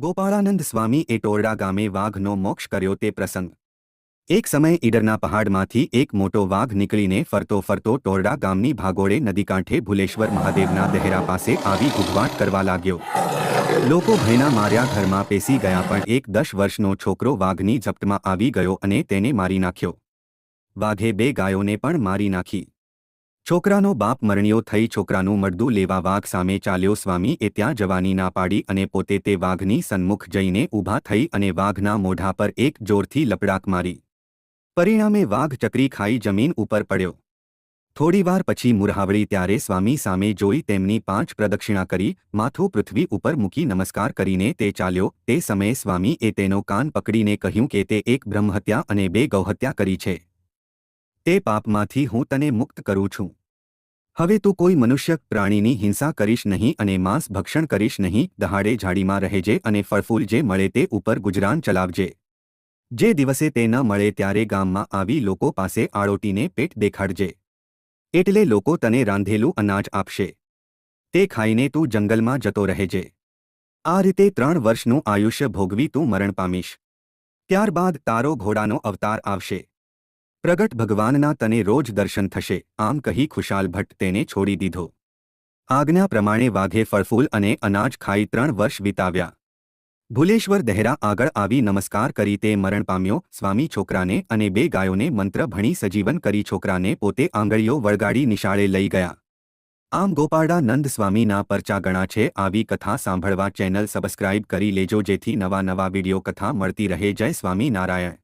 ગોપાળાનંદ સ્વામી એ ટોરડા ગામે વાઘનો મોક્ષ કર્યો તે પ્રસંગ. એક સમયે ઈડરના પહાડમાંથી એક મોટો વાઘ નીકળીને ફરતો ફરતો ટોરડા ગામની ભાગોળે નદીકાંઠે ભુલેશ્વર મહાદેવના દહેરા પાસે આવી ઘૂંઘવાટ કરવા લાગ્યો. લોકો ભયના માર્યા ઘરમાં પેસી ગયા પણ એક દસ વર્ષનો છોકરો વાઘની ઝપટમાં આવી ગયો અને તેને મારી નાખ્યો. વાઘે બે ગાયોને પણ મારી નાખી. છોકરાનો બાપ મરણિયો થઈ છોકરાનું મળદું લેવા વાઘ સામે ચાલ્યો સ્વામી એ ત્યાં જવાની ના પાડી અને પોતે તે વાઘની સન્મુખ જઈને ઊભા થઈ અને વાઘના મોઢા પર એક જોરથી લપડાક મારી. પરિણામે વાઘ ચકરી ખાઈ જમીન ઉપર પડ્યો. થોડીવાર પછી મુરહાવળી ત્યારે સ્વામી સામે જોઈ તેમની પાંચ પ્રદક્ષિણા કરી, માથું પૃથ્વી ઉપર મૂકી નમસ્કાર કરીને તે ચાલ્યો. તે સમયે સ્વામી એ તેનો કાન પકડીને કહ્યું કે તે એક બ્રહ્મહત્યા અને બે ગૌહત્યા કરી છે. તે પાપમાંથી હું તને મુક્ત કરું છું. હવે તું કોઈ મનુષ્ય પ્રાણીની હિંસા કરીશ નહીં અને માંસ ભક્ષણ કરીશ નહીં, દહાડે ઝાડીમાં રહેજે અને ફળફૂલ જે મળે તે ઉપર ગુજરાન ચલાવજે. જે દિવસે તે ન મળે ત્યારે ગામમાં આવી લોકો પાસે આળોટીને પેટ દેખાડજે. એટલે લોકો તને રાંધેલું અનાજ આપશે. તે ખાઈને તું જંગલમાં જતો રહેજે. આ રીતે ત્રણ વર્ષનું આયુષ્ય ભોગવી તું મરણ પામીશ. ત્યારબાદ તારો ઘોડાનો અવતાર આવશે. પ્રગટ ભગવાનના તને રોજ દર્શન થશે. આમ કહી ખુશાલ ભટ્ટ તેને છોડી દીધો. આજ્ઞા પ્રમાણે વાઘે ફળફૂલ અને અનાજ ખાઈ ત્રણ વર્ષ વિતાવ્યા. ભુલેશ્વર દહેરા આગળ આવી નમસ્કાર કરી તે મરણ પામ્યો. સ્વામી છોકરાને અને બે ગાયોને મંત્ર ભણી સજીવન કરી છોકરાને પોતે આંગળીઓ વળગાડી નિશાળે લઈ ગયા. આમ ગોપાળા નંદ સ્વામીના પરચા ગણા છે. આવી કથા સાંભળવા ચેનલ સબસ્ક્રાઇબ કરી લેજો જેથી નવા નવા વિડિયો કથા મળતી રહે. જય સ્વામી નારાયણ.